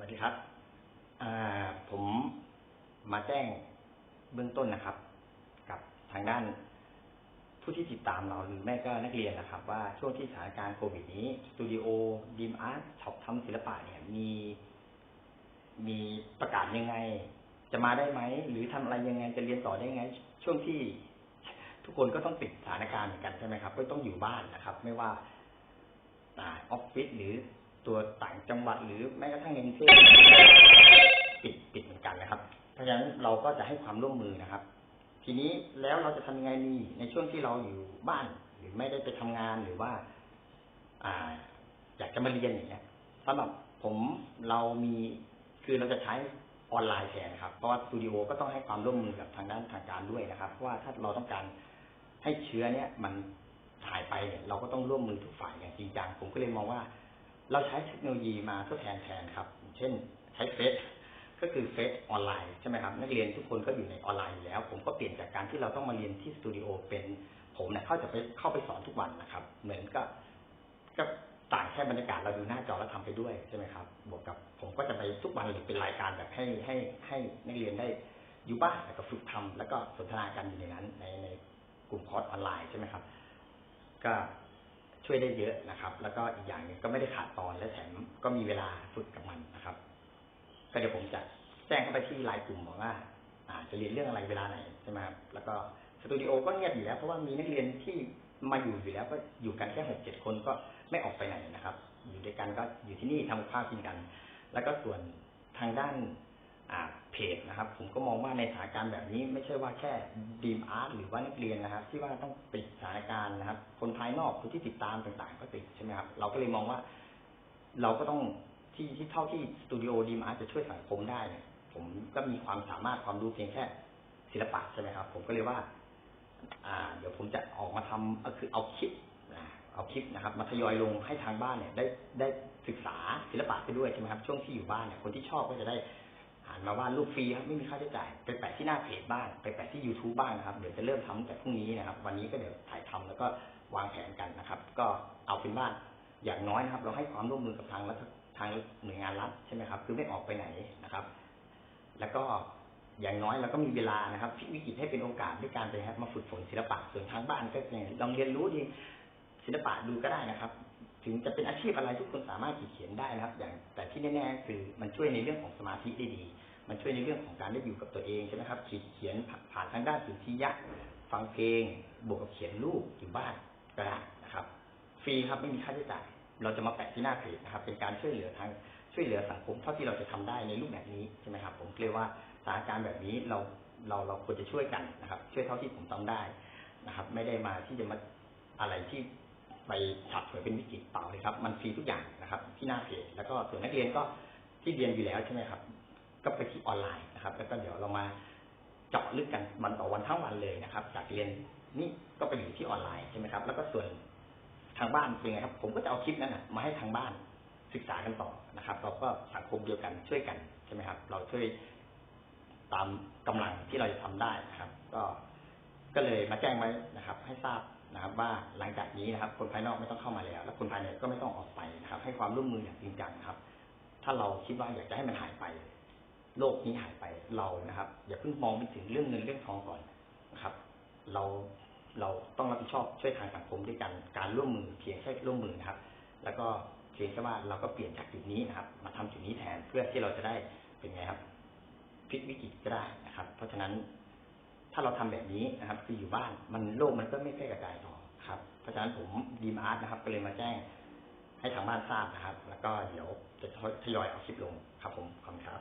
วัสดีครับผมมาแจ้งเบื้องต้นนะครับ กับทางด้านผู้ที่ติดตามเราหรือแม่ก็นักเรียนนะครับ ว่าช่วงที่สถานการณ์โควิดนี้สตูดิโอดีมอาร์ตช็อปทำศิลปะเนี่ยมี มีประกาศยังไง จะมาได้ไหม หรือทำอะไรยังไงจะเรียนต่อได้ไง ช่วงที่ทุกคนก็ต้องปิดสถานการณ์เหมือนกันใช่ไหมครับ ก็ต้องอยู่บ้านนะครับ ไม่ว่าออฟฟิศหรือ ตัวต่างจังหวัดหรือแม้กระทั่งในกรุงเทพปิดปิดเหมือนกันนะครับ เพราะฉะนั้นเราก็จะให้ความร่วมมือนะครับ ทีนี้แล้วเราจะทำยังไงดีในช่วงที่เราอยู่บ้าน หรือไม่ได้ไปทำงานหรือว่า อ่า อยากจะมาเรียนอย่างเงี้ยสำหรับผมเรามีคือเราจะใช้ออนไลน์แทนครับ เพราะว่าสตูดิโอก็ต้องให้ความร่วมมือกับทางด้านทางการด้วยนะครับ เพราะว่าถ้าเราต้องการให้เชื้อเนี้ยมันหายไปเนี่ยเราก็ต้องร่วมมือทุกฝ่ายอย่างจริงจังผมก็เลยมองว่า เราใช้เทคโนโลยีมาทดแทนแทนครับ เช่นใช้เฟซก็คือเฟซออนไลน์ใช่ไหมครับ นักเรียนทุกคนก็อยู่ในออนไลน์แล้ว ผมก็เปลี่ยนจากการที่เราต้องมาเรียนที่สตูดิโอเป็นผมเนี่ยเข้าจะไปเข้าไปสอนทุกวันนะครับ เหมือนก็ก็ต่างแค่บรรยากาศเราดูหน้าจอแล้วทาไปด้วยใช่ไหมครับ บวกกับผมก็จะไปทุกวันหรือเป็นรายการแบบให้ให้ให้นักเรียนได้อยู่บ้านแล้วก็ฝึกทำแล้วก็สนทนากันอยู่ในนั้นในในกลุ่มคอร์สออนไลน์ใช่ไหมครับ ก็ ช่วยได้เยอะนะครับ แล้วก็อีกอย่างหนึ่งก็ไม่ได้ขาดตอนและแถมก็มีเวลาฝึกกับมันนะครับ ก็เดี๋ยวผมจะแจ้งเข้าไปที่ไลน์กลุ่มบอกว่าจะเรียนเรื่องอะไรเวลาไหนใช่ไหมครับแล้วก็สตูดิโอก็เงียบอยู่แล้วเพราะว่ามีนักเรียนที่มาอยู่อยู่แล้วก็อยู่กันแค่หกเจ็ดคนก็ไม่ออกไปไหนนะครับ อยู่ด้วยกันก็อยู่ที่นี่ทำข้าวกินกัน แล้วก็ส่วนทางด้าน เพจนะครับ ผมก็มองว่าในสถานการณ์แบบนี้ไม่ใช่ว่าแค่ดีมอาร์ตหรือว่านักเรียนนะครับ ที่ว่าต้องปิดสถานการณ์นะครับ คนภายนอกคนที่ติดตามต่างๆ ก็ติดใช่ไหมครับเราก็เลยมองว่า เราก็ต้องที่ที่เท่าที่สตูดิโอดีมอาร์ตจะช่วยสังคมได้เนี่ยผมก็มีความสามารถความรู้เพียงแค่ศิลปะใช่ไหมครับ ผมก็เลยว่า อ่า เดี๋ยวผมจะออกมาทำก็คือเอาคลิปเอาคลิปนะครับมาทยอยลงให้ทางบ้านเนี่ย ได้ได้ศึกษาศิลปะไปด้วยใช่ไหมครับ ช่วงที่อยู่บ้านเนี่ยคนที่ชอบก็จะได้ หันมาวาดรูปฟรีครับไม่มีค่าใช้จ่ายไปแปะที่หน้าเพจบ้างไปแปะที่ YouTube บ้างนะครับเดี๋ยวจะเริ่มทำแต่พรุ่งนี้นะครับ วันนี้ก็เดี๋ยวถ่ายทำแล้วก็วางแผนกันนะครับ ก็เอาเป็นว่าอย่างน้อยนะครับ เราให้ความร่วมมือกับทางรัฐทางหน่วยงานรัฐใช่ไหมครับ คือไม่ออกไปไหนนะครับ แล้วก็อย่างน้อยเราก็มีเวลานะครับพิวิกฤตให้เป็นโอกาสด้วยการไปครับมาฝึกฝนศิลปะส่วนทางบ้านก็ลองเรียนรู้ดีศิลปะดูก็ได้นะครับ ถึงจะเป็นอาชีพอะไรทุกคนสามารถเขียนได้นะครับ อย่างแต่ที่แน่ๆคือมันช่วยในเรื่องของสมาธิได้ดี มันช่วยในเรื่องของการได้อยู่กับตัวเองใช่ไหมครับขีดเขียนผ่านทางด้านสุนทรียะฟังเพลง บวกกับเขียนรูปอยู่บ้านก็ได้นะครับ ฟรีครับไม่มีค่าใช้จ่าย เราจะมาแปะที่หน้าเพจนะครับ เป็นการช่วยเหลือทางช่วยเหลือสังคมเท่าที่เราจะทำได้ในรูปแบบนี้ใช่ไหมครับ ผมเรียกว่าสถานการณ์แบบนี้เราเราเราควรจะช่วยกันนะครับ ช่วยเท่าที่ผมทำได้นะครับ ไม่ได้มาที่จะมาอะไรที่ ไปฉับเผยเป็นวิกฤตเปล่าเลยครับ มันฟรีทุกอย่างนะครับ ที่หน้าเพจแล้วก็ส่วนนักเรียนก็ที่เรียนอยู่แล้วใช่ไหมครับ ก็ไปที่ออนไลน์นะครับ แล้วก็เดี๋ยวเรามาเจาะลึกกันวันต่อวันทั้งวันเลยนะครับ จากเรียนนี่ก็ไปอยู่ที่ออนไลน์ใช่ไหมครับ แล้วก็ส่วนทางบ้านเป็นไงครับ ผมก็จะเอาคลิปนั้นนะมาให้ทางบ้านศึกษากันต่อนะครับ เราก็สังคมเดียวกันช่วยกันใช่ไหมครับ เราช่วยตามกำลังที่เราจะทำได้นะครับ ก็ก็เลยมาแจ้งไว้นะครับ ให้ทราบ นะครับ ว่าหลังจากนี้นะครับ คนภายนอกไม่ต้องเข้ามาแล้ว และคนภายในก็ไม่ต้องออกไปนะครับ ให้ความร่วมมืออย่างจริงจังครับ ถ้าเราคิดว่าอยากจะให้มันหายไป โลกนี้หายไปเรานะครับ อย่าเพิ่งมองไปถึงเรื่องเงินเรื่องทองก่อนนะครับ เราเราต้องรับผิดชอบช่วยทางสังคมด้วยกันการร่วมมือเพียงแค่ร่วมมือนะครับ แล้วก็เพียงแค่ว่าเราก็เปลี่ยนจากจุดนี้นะครับ มาทำจุดนี้แทนเพื่อที่เราจะได้เป็นไงครับพลิกวิกฤตก็ได้นะครับ เพราะฉะนั้นาเราทำแบบนี้นะครับคืออยู่บ้านมันโลกมันก็ไม่แพร่กระจายต่อครับเพราะฉะนั้นผมดีมาร์ทนะครับ ก็เลยมาแจ้งให้ทางบ้านทราบนะครับ แล้วก็เดี๋ยวจะทยอยเอาคลิปลงครับผมขอบคุณครับ